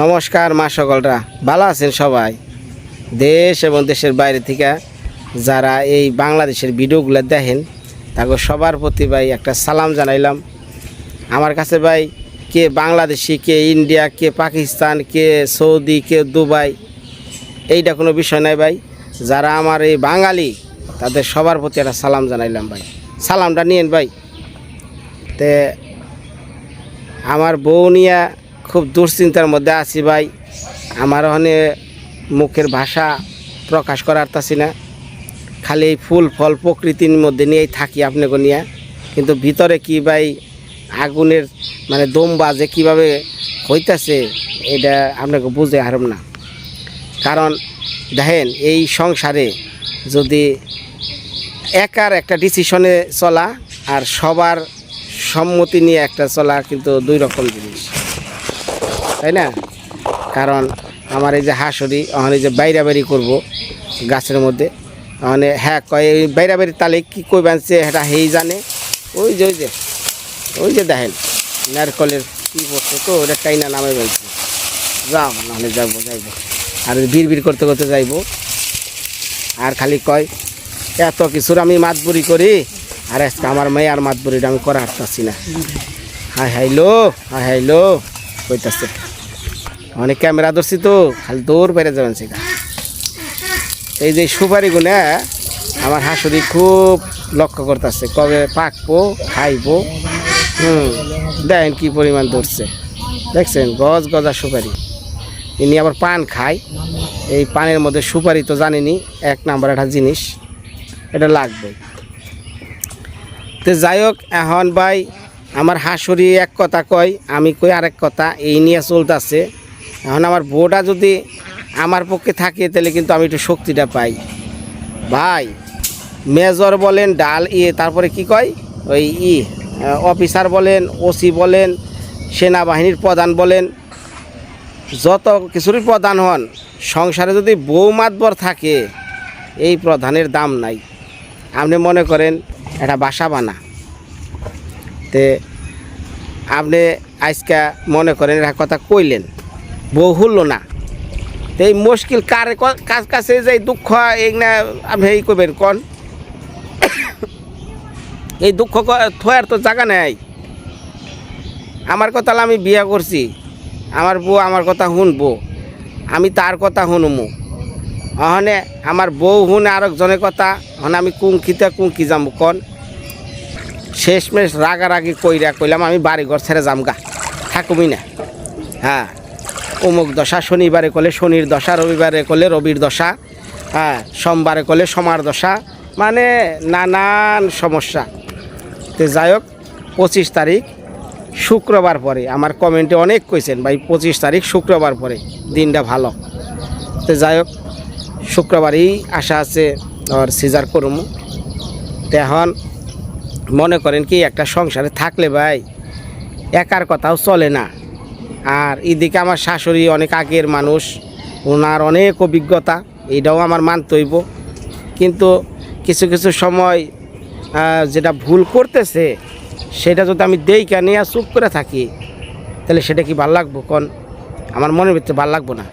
নমস্কার মা সকলরা, ভালো আছেন সবাই? দেশ এবং দেশের বাইরে থেকে যারা এই বাংলাদেশের ভিডিওগুলো দেখেন, তাকে সবার প্রতি ভাই একটা সালাম জানাইলাম। আমার কাছে ভাই, কে বাংলাদেশি, কে ইন্ডিয়া, কে পাকিস্তান, কে সৌদি, কে দুবাই, এইটা কোনো বিষয় নাই ভাই। যারা আমার এই বাঙালি, তাদের সবার প্রতি একটা সালাম জানাইলাম ভাই। সালামটা নিয়েন ভাই। তে আমার বউ নিয়ে খুব দুশ্চিন্তার মধ্যে আছি ভাই। আমার ওখানে মুখের ভাষা প্রকাশ করার তাছি না খালি এই ফুল ফল প্রকৃতির মধ্যে নিয়েই থাকি আপনাকে নিয়ে। কিন্তু ভিতরে কি ভাই আগুনের মানে দম বাজে কীভাবে হইতাছে, এটা আপনাকে বুঝে হারম না। কারণ দেখেন, এই সংসারে যদি একার একটা ডিসিশনে চলা আর সবার সম্মতি নিয়ে একটা চলা কিন্তু দুই রকম জিনিস। তাই না? কারণ আমার এই যে হাঁসুরি ওখানে যে বাইরা বাড়ি করব গাছের মধ্যে মানে হ্যাঁ কয় ওই বাইরা বাড়ি তালে কী কই বানছে এটা হেই জানে। ওই যে ওই যে ওই যে দেখেন, নারকলের কী করছে তো, ওটা টাইনা নামে বলছে। যাও, নাহলে যাব যাইবো। আর বীর বীর করতে করতে যাইবো। আর খালি কয়, এত কিছুর আমি মাতবুরি করি। আর আজকে আমার মেয়ে আর মাতবুরিটা আমি করা হাঁটতেছি না। হাই হাইলো হাই হাইলো কইতাছে। অনেক ক্যামেরা ধরছি তো, খালি দৌড় বেড়ে যাবেন সেটা এই যে সুপারিগুলো আমার হাসুরি খুব লক্ষ্য করতেছে, কবে পাকবো, খাইবো, হুম, দেখেন কী পরিমাণ ধরছে। দেখছেন, গজ গজা সুপারি। ইনি আবার পান খায়। এই পানের মধ্যে সুপারি তো জানেনি, এক নাম্বার একটা জিনিস, এটা লাগবে। তো যাই হোক এখন ভাই, আমার হাসুরি এক কথা কয়, আমি কই আরেক কথা, এই নিয়ে চলতেছে। এখন আমার বউটা যদি আমার পক্ষে থাকে, তাহলে কিন্তু আমি একটু শক্তিটা পাই। ভাই, মেজর বলেন, ডাল ইয়ে তারপরে কি কয়? ওই ই অফিসার বলেন, ওসি বলেন, সেনাবাহিনীর প্রধান বলেন, যত কিছুরই প্রধান হন, সংসারে যদি বউ মাতবর থাকে, এই প্রধানের দাম নাই। আপনি মনে করেন একটা বাসা বানা। তে আপনি আজকে মনে করেন একটা কথা কইলেন, বউ হলো না। তো এই মুশকিল কার কাজ কাছে যে দুঃখ, এই না আপনি এই করবেন কন? এই দুঃখ থয়ার তো জায়গা নেই। আমার কথা আমি বিয়া করছি, আমার বউ আমার কথা শুনব আমি তার কথা শুনমু অহনে আমার বউ শুনে আরেকজনের কথা হনে আমি কুঙ্কিতে কুঙ্কি যাম কন। শেষমেশ রাগারাগি কইরা কইলাম, আমি বাড়ি ঘর ছেড়ে যাম গা থাকুমি না হ্যাঁ অমুক দশা, শনিবারে কলে শনির দশা, রবিবারে কলে রবির দশা হ্যাঁ সোমবারে কলে সোমার দশা মানে নানান সমস্যা। তো যাই হোক পঁচিশ তারিখ শুক্রবার পরে, আমার কমেন্টে অনেক কইছেন, ভাই, পঁচিশ তারিখ শুক্রবার পরে, দিনটা ভালো। তো যাই হোক শুক্রবারই আশা আছে আর সিজার করুম। তো এখন মনে করেন কি একটা সংসারে থাকলে ভাই, একার কথাও চলে না। আর এদিকে আমার শাশুড়ি অনেক আগের মানুষ, ওনার অনেক অভিজ্ঞতা, এটাও আমার মানতে হইব। কিন্তু কিছু কিছু সময় যেটা ভুল করতেছে, সেটা যদি আমি দেই কেন আর চুপ করে থাকি, তাহলে সেটা কি ভালো লাগবো কোন? আমার মনের ভিতরে ভালো লাগবো না।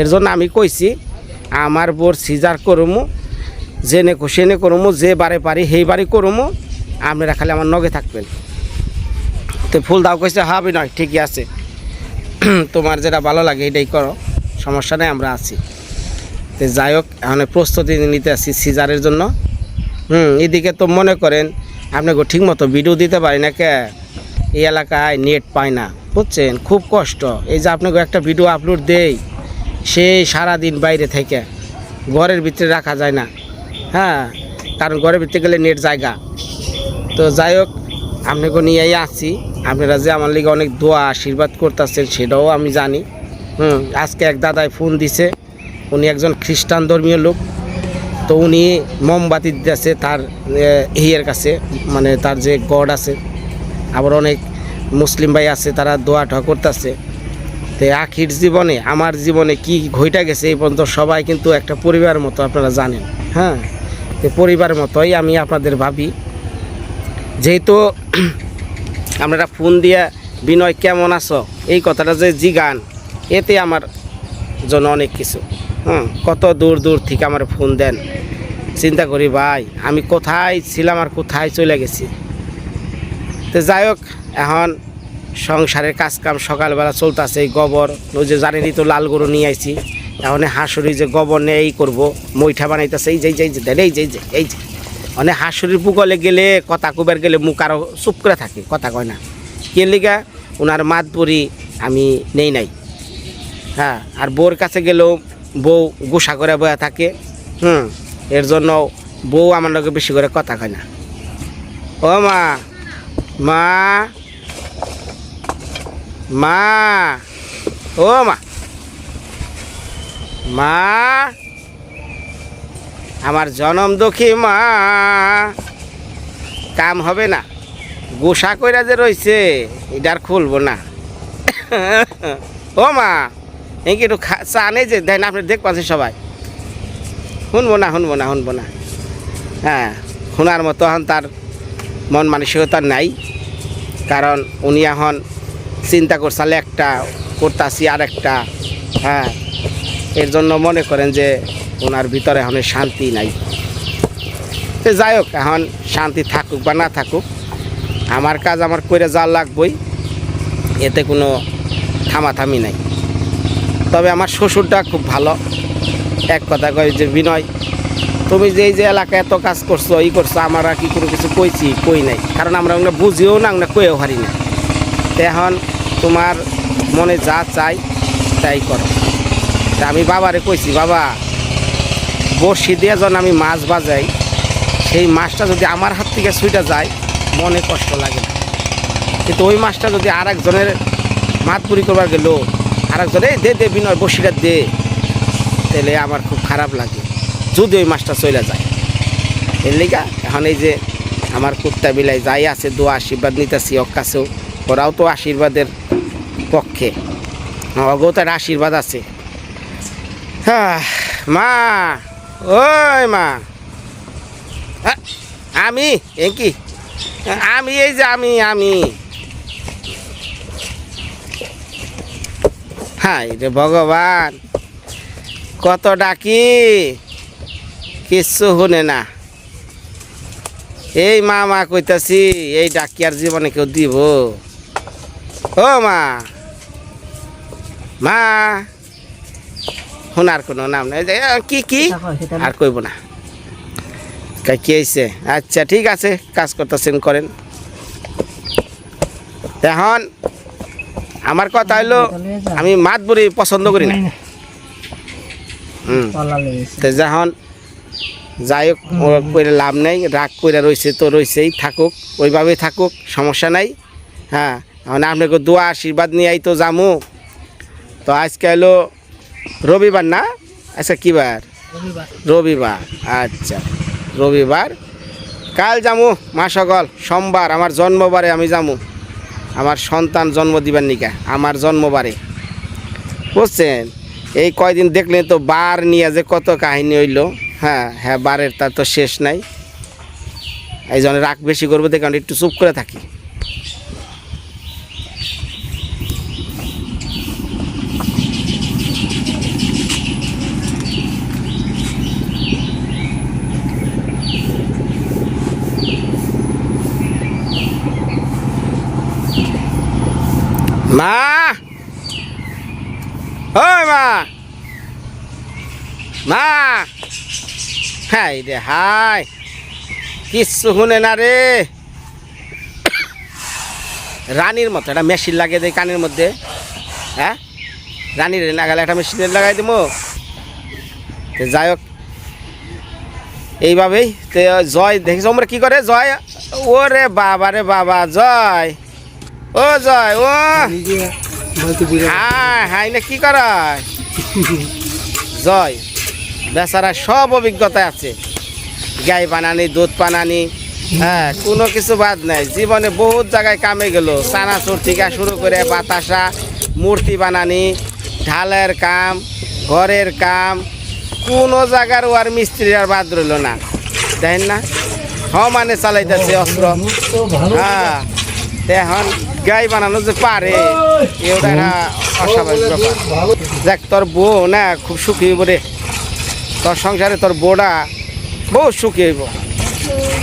এর জন্য আমি কইছি আমার বোর সিজার করুমু, জেনে খুশিনে করুমু, যে বারে পারি সেই বাড়ি করুমু, আপনারা খালি আমার নগে থাকবেন। তো ফুল দাও কইছে হাবি নয় ঠিকই আছে। তোমার যেটা ভালো লাগে এটাই করো, সমস্যা নেই, আমরা আছি। তো যাই হোক, এখন প্রস্তুতি নিতে আছি সিজারের জন্য। হুম, এদিকে তো মনে করেন, আপনাকে ঠিক মতো ভিডিও দিতে পারি না কে? এই এলাকায় নেট পায় না, বুঝছেন? খুব কষ্ট। এই যে আপনাকে একটা ভিডিও আপলোড দেই সেই সারাদিন বাইরে থেকে ঘরের ভিতরে রাখা যায় না। হ্যাঁ কারণ ঘরের ভিতরে গেলে নেট জায়গা। তো যাই হোক, আপনাকে নিয়েই আসছি। আপনারা যে আমার লিগে অনেক দোয়া, আশীর্বাদ করতেছেন, সেটাও আমি জানি। হুম, আজকে এক দাদায় ফোন দিছে। উনি একজন খ্রিস্টান ধর্মীয় লোক। তো উনি মোমবাতি দিতেছে তার ইয়ের কাছে মানে তার যে গড আছে। আবার অনেক মুসলিম ভাই আছে, তারা দোয়া ঠা করতেছে। তো আখির জীবনে, আমার জীবনে কি ঘইটা গেছে এই পর্যন্ত সবাই কিন্তু একটা পরিবার মতো আপনারা জানেন হ্যাঁ? তো পরিবার মতোই আমি আপনাদের ভাবি। যেহেতু আপনারা ফোন দিয়ে, বিনয় কেমন আছো? এই কথাটা যে জিগান, এতে আমার জন্য অনেক কিছু হ্যাঁ কত দূর দূর থেকে আমার ফোন দেন। চিন্তা করি, ভাই, আমি কোথায় ছিলাম আর কোথায় চলে গেছি? তো যাই হোক, এখন সংসারের কাজকাম সকালবেলা চলতেছে এই গোবর ওই যে জানেনই তো লাল গরু নিয়ে আইছি। এখন হাঁসুরি যে গোবর নিয়ে এই করব মইঠা বানাইতেছে এই যে এই যে, এই যে এই যে মানে হাঁসুরির পুকলে গেলে কথা কুবার গেলে মুখ আরও চুপ করে থাকে কথা কয় না। কে লিগা ওনার মাত পরি আমি নেই নাই। হ্যাঁ আর বউর কাছে গেলেও বউ গোসা করে বয়া থাকে হুম এর জন্য বউ আমার লগে বেশি করে কথা কয় না। ও মা মা মা। ও মা। মা। আমার জনম দুঃখী মা। কাম হবে না। গোসা কইরা যে রইছে, এটা আর খুলবো না। ও মা এই কি একটু চা নেই যে, দেন আপনি দেখ পাচ্ছেন সবাই। শুনব না শুনব না শুনব না। হ্যাঁ শোনার মতো এখন তার মন মানসিকতা নাই। কারণ উনি এখন চিন্তা করছালে একটা করতাছি আর একটা হ্যাঁ। এর জন্য মনে করেন যে ওনার ভিতরে এখন শান্তি নাই। তো যাই হোক, এখন শান্তি থাকুক বা না থাকুক, আমার কাজ আমার করে যা লাগবই, এতে কোনো থামাথামি নাই। তবে আমার শ্বশুরটা খুব ভালো। এক কথা কয় যে বিনয়, তুমি যে এই যে এলাকায় এত কাজ করছ, ই করছ, আমার কি কোনো কিছু কইছি, কই নাই। কারণ আমরা বুঝিও না, আমরা কইও হারি না। এখন তোমার মনে যা চাই তাই করো। আমি বাবারে কইছি, বাবা, বড়শি দিয়ে যখন আমি মাছ বাজাই, সেই মাছটা যদি আমার হাত থেকে ছুটে যায়, মনে কষ্ট লাগে না। কিন্তু ওই মাছটা যদি আর একজনের মাত মাতপুরি করবার গেল আর একজন দে দে, বিনয় বসিটা দে। তাহলে আমার খুব খারাপ লাগে, যদি ওই মাছটা চলে যায়। এর লিগা এখন এই যে আমার কুত্তা বিলাই যাই আছে, দোয়া আশীর্বাদ নিতেছি ওর কাছেও ওরাও তো আশীর্বাদের পক্ষে। অগো তার আশীর্বাদ আছে। হ্যাঁ, মা ওই মা। আমি এ কি? আমি এই যে আমি আমি। হাই রে ভগবান কত ডাকি কিচ্ছু শুনে না। এই মা মা কইতাছি এই ডাকি আর জীবনে কেউ দিব। ও মা। মা। শোনার কোনো নাম নাই। কি কি? আর কইব না। কা- হয়েছে আচ্ছা ঠিক আছে কাজ করতেছেন করেন। এখন আমার কথা হইল আমি মাত বুড়ি পছন্দ করি না। হুম। যখন যাই হোক করে লাভ নেই রাগ করে রয়েছে তো রয়েছেই থাকুক। ওইভাবেই থাকুক সমস্যা নাই। হ্যাঁ। এখন আপনাকে দোয়া, আশীর্বাদ নিয়ে আই তো যামু। তো আজকে হলো রবিবার না? আচ্ছা কী বার? রবিবার। আচ্ছা রবিবার। কাল যামু মা সকল সোমবার। আমার জন্মবারে আমি যামু। আমার সন্তান জন্ম দিবার নিকা আমার জন্মবারে। বুঝছেন? এই কয়দিন দেখলেন তো বার নিয়ে যে কত কাহিনী হইল। হ্যাঁ হ্যাঁ বারের তার তো শেষ নাই। এই জন্য রাগ বেশি করব দেখে একটু চুপ করে থাকি মা ওই মা মা! হাই রে হাই! কিচ্ছু শুনে না রে। রানীর মতো একটা মেশিন লাগিয়ে দেয় কানের মধ্যে। হ্যাঁ? রানীর লাগালে একটা মেশিন লাগাই দিব তো যাই হোক এইভাবেই তো জয় দেখেছ আমরা কি করে? জয়? ও রে বাবা রে বাবা জয়! ও জয় ও! হ্যাঁ হাই না কি করায়? জয়! বেচারা সব অভিজ্ঞতা আছে। গাই বানানি, দুধ বানানি হ্যাঁ কোনো কিছু বাদ নাই। জীবনে বহুত জায়গায় কামে গেল। চানাচুর থেকে শুরু করে বাতাসা, মূর্তি বানানি, ঢালের কাম, ঘরের কাম, কোনো জায়গার ওয়ার মিস্ত্রি আর বাদ রইল না। দেখেন না? সমানে চালাইতেছে অস্ত্র। হ্যাঁ এখন গাই বানানো যে পারে এটা অস্বাভাবিক ব্যাপার। দেখ, তোর বউ না, খুব সুখী রে তোর সংসারে তোর বোড়া বহু সুখী হইব।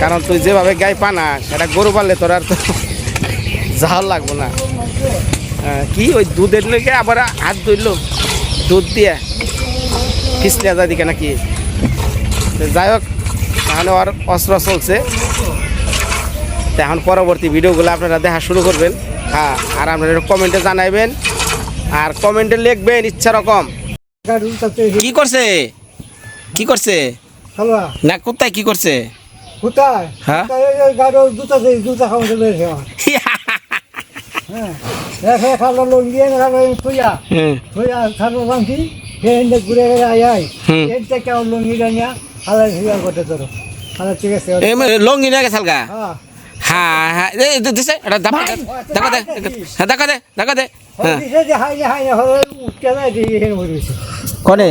কারণ তুই যেভাবে গাই পানা সেটা গরু পারলে তোর আর তো জাহাল লাগবো না। হ্যাঁ, কি ওই দুধের লেগে আবার হাত ধরলো দুধ দিয়ে পিছলে যায় দিকে নাকি? যাই হোক তাহলে ওর অস্ত্র চলছে। এখন পরবর্তী ভিডিওগুলো আপনারা দেখা শুরু করবেন। হ্যাঁ আর আপনারা কমেন্টে জানাইবেন। আর কমেন্টে লিখবেন ইচ্ছা রকম। কি করছে? কি করছে? না কোথায় কি করছে? কোথায়? হ্যাঁ? দুটা খাওয়াতে হ্যাঁ। খালো লোন দিয়ে খালো ঘুরে ঘুরে আয় আয়। হুম। হেন্ডে কেমন লোন নিয়ে নিয়া হিয়া করতে তোর হালাই ঠিক আছে লঙ্গি গেছাল গা হ্যাঁ। হ্যাঁ হ্যাঁ। দিছে এটা দাবা দেখা দে হ্যাঁ দেখা দে দেখা দে হ্যাঁ। দিছে যে হাই হাই হলে উঠতে যায় দিয়ে হেন বলেছে কনে?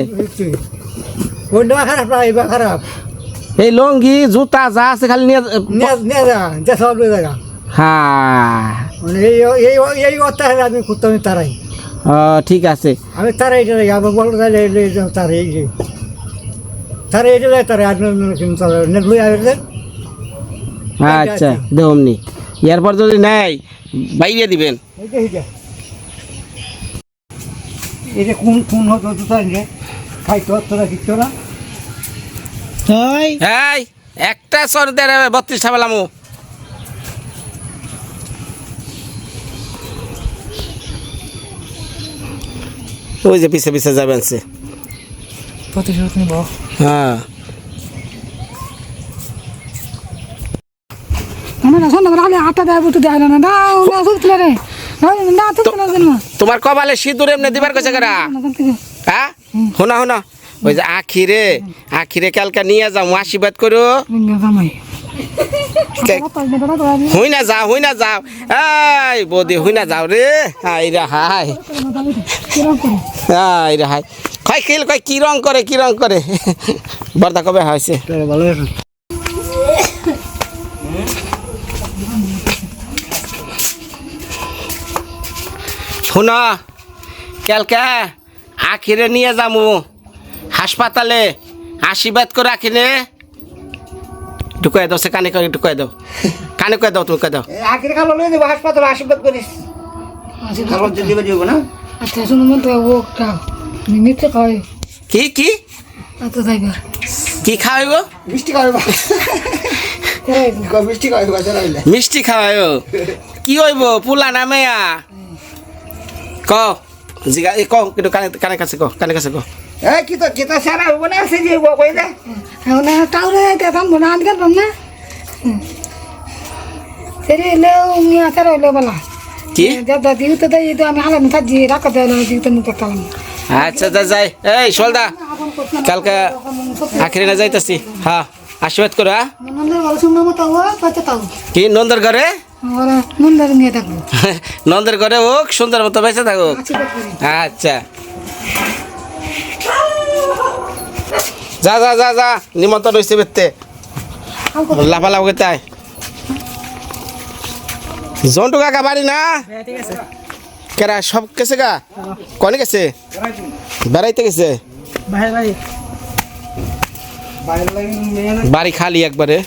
কোনটা খারাপ না এবার খারাপ। এই লঙ্গি জুতা যা আছে খালি নিয়ে নিয়ে নিয়ে যা সব নিয়ে যা। হ্যাঁ। মানে এই এই এই অত্যাচার আমি করতে তারাই। ঠিক আছে। আমি তারাই তারাই আমার বলো তাহলে তারাই এই যে। তারা এটা আচ্ছা দেহমনি এরপর যদি নেয় বাইরে দিবেন। এই যে যে। কোন কোন হতো তো তাই না এই একটা সর দে রে বত্রিশটা বেলামু ওই যে পিছে পিছে যাবেন সে প্রতিশোধ নিব হ্যাঁ তোমার কপালে সিঁদুর এমনি দিবার কেরা হ্যাঁ শোনা শোনা ওই যে আখিরে আখিরে কালকে নিয়ে যাও, আশীর্বাদ করো। হুই না যাও হুই না যাও। এই বৌদি হুই না যাও রে। হাই রে, হাই। হাই রে, হাই। কয় খেল কয় কি রং করে, কি রং করে? বর্দা কবে হয়েছে? শুনো কালকে আখিরে নিয়ে যামু। হাসপাতালে আশীর্বাদ করে আখিরে। ঢুকাই দাও সে কানে করে ঢুকাই দাও। কানে কয়ে দাও তুমি কয়ে দাও। আখির খালো লই দেবো হাসপাতাল আশীর্বাদ করিস। খালো যদি দিব না? আচ্ছা শুনো মন তো ও খাও কি কি? আচ্ছা যাইবার কি খাওয়াইব? মিষ্টি খাওয়াইবা। মিষ্টি খাওয়াইবা মিষ্টি খাওয়াইব। কি হইব পোলা না মেয়া? ক। জিগা এ ক কিন্তু কানে কানে কাছে ক কানে কাছে ক এই কি তো কেতা সারা হব না সে যে কই দে এখন টাউরে দেখাম না আনকার পাম না? সেরে এলেও নিয়ে আসার হইল বলা কি? দাদা দিও তো দেই তো আমি হালাম থাকি রাখা দেয় দিও তো মুখে কালাম আচ্ছা যা যাই। এই সোলদা কালকে আখরি না যাইতাছি হ্যাঁ আশীর্বাদ করো হ্যাঁ? নন্দর বড় শুনো মতো ও কত তাও কি নন্দর ঘরে নন্দর ঘরে হোক সুন্দর মতো বেঁচে থাকুক। আচ্ছা যা যা যা যা নিমন্ত্রণ হয়েছে বেতে লাফালাফ করতে আয়। জন্টু কাকা বাড়ি না? কেরা সব গেছে গা? কনে গেছে? বেড়াইতে গেছে? বাড়ি খালি একবারে।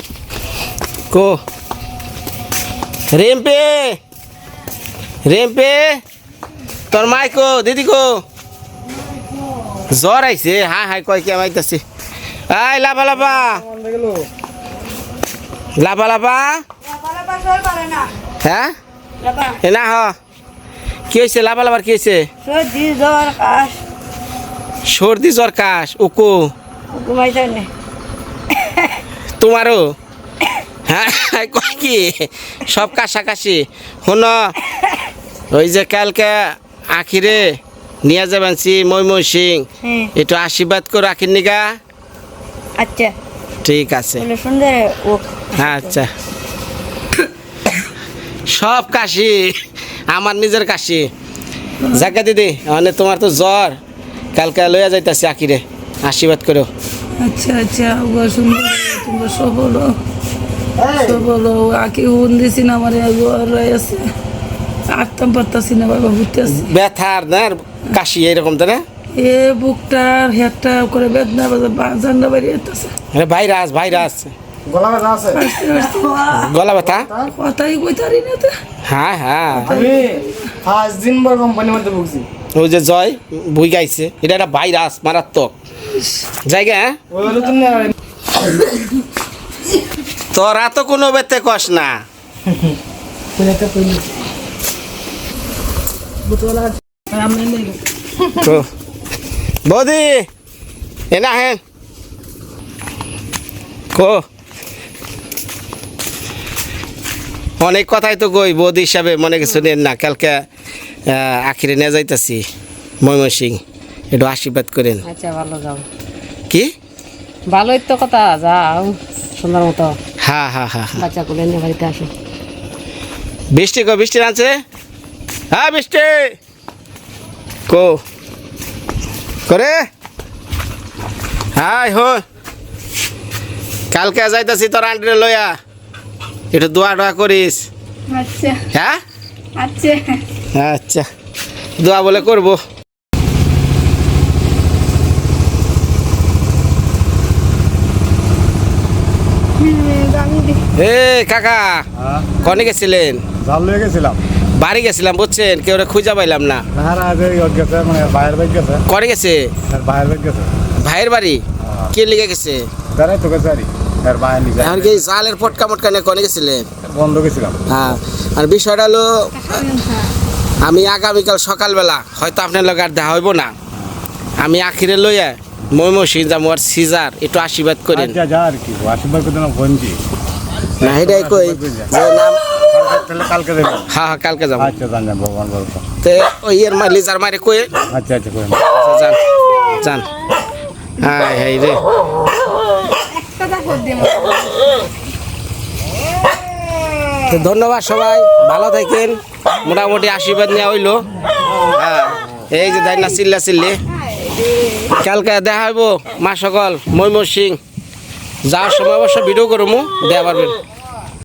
কো রেম্পে! রেম্পে! তোর মাই কো দিদি কো? জ্বর আইছে হ্যাঁ হাই কয় কে আইতাছে। আই লাফা গেল লাফা লাফা। হ্যাঁ? না হ। কি হয়েছে লাফা লাফার কি হয়েছে সর্দি জ্বর কাশ। সর্দি জ্বর কাশ উকু। তোমারও? হ্যাঁ? কয় কি? সব কাছাকাছি শুন ওই যে কালকে আখিরে নিয়ে যাবেন সি ময়মন সিং হ্যাঁ। একটু আশীর্বাদ করো আখির নিগা আচ্ছা। ঠিক আছে। সুন্দর আচ্ছা। সব কাশি আমার নিজের কাশি। জাকা দিদি মানে তোমার তো জ্বর। কালকে লইয়া যাইতাছি আখিরে। আশীর্বাদ করো আচ্ছা আচ্ছা সুন্দর তোমরা সবল। সবল আঁকি উন দিছি না আমার আছে। হাঁটতাম পারতাছি না বাবা ঘুরতেছি। ব্যথার না আর কাশি এরকম না? এ বুকটা করে বেদনা জান্ডা বাড়ি যেতেছে আরে ভাইরাস ভাইরাস। গলা ব্যথা আছে? গলা ব্যথা? কথাই কইতারি না তো। হ্যাঁ হ্যাঁ। আমি পাঁচ দিন পর কোম্পানির মধ্যে ভুগছি। ওই যে জয় বই গাইছে। এটা একটা ভাইরাস মারাত্মক। জায়গা হ্যাঁ? তোরা তো কোনো বেতে কস না। বৌদি এনা হেন। কো। অনেক কথাই তো কই বৌদি হিসাবে মনে কিছু নেন না। কালকে আহ, আখিরে নিয়ে যাইতাছি ময়মনসিং একটু আশীর্বাদ করেন। আচ্ছা ভালো যাও। কি? ভালোই তো কথা যাও সুন্দর মতো। হ্যাঁ হ্যাঁ হ্যাঁ হ্যাঁ। বাচ্চা কুলে নিয়ে বাড়িতে আসো। বৃষ্টি কো বৃষ্টি আছে হ্যাঁ বৃষ্টি। কো? করে? হাই হো। কালকে যাইতাছি তোর আন্টিরে লইয়া। একটু দোয়া দোয়া করিস। আচ্ছা। হ্যাঁ? আচ্ছা। আচ্ছা। দোয়া বলে করব। এ কাকা কনে গেছিলেন? জাল লয়ে গেছিলাম। বাড়ি গেছিলাম বুঝছেন? কেউ খুঁজা পাইলাম না। এই ওর গেছে মানে গেছে। করে ভাইয়ের বাড়ি কে লিগে গেছে? তারাই তো গেছে আরই। আর এখন কি জালের পটকা মটকা নিয়ে কনে গেছিলেন? বন্ধ গেছিলাম। হ্যাঁ আর বিষয়টা হলো আমি আগামীকাল সকালবেলা হয়তো আপনার লগে আর দেখা হইব না। আমি আখিরে লইয়া ময়মসিং যাব আর সিজার একটু আশীর্বাদ করেন। আচ্ছা আর কি আশীর্বাদ করতে না ফোন না এটাই কই যে নাম কালকে হ্যাঁ হ্যাঁ কালকে যাব। আচ্ছা জান যান ভগবান বলতো তো ওই এর মা লিজার মারে কয়ে। করে যান যান। রে। তো ধন্যবাদ সবাই ভালো থাকেন। মোটামুটি আশীর্বাদ নেওয়া হইল। হ্যাঁ এই যে দাইনা চিল্লা চিল্লি। কালকে দেখা হইব মা সকল ময়মনসিং। যাওয়ার সময় অবশ্য ভিডিও করব দেওয়া পারবেন।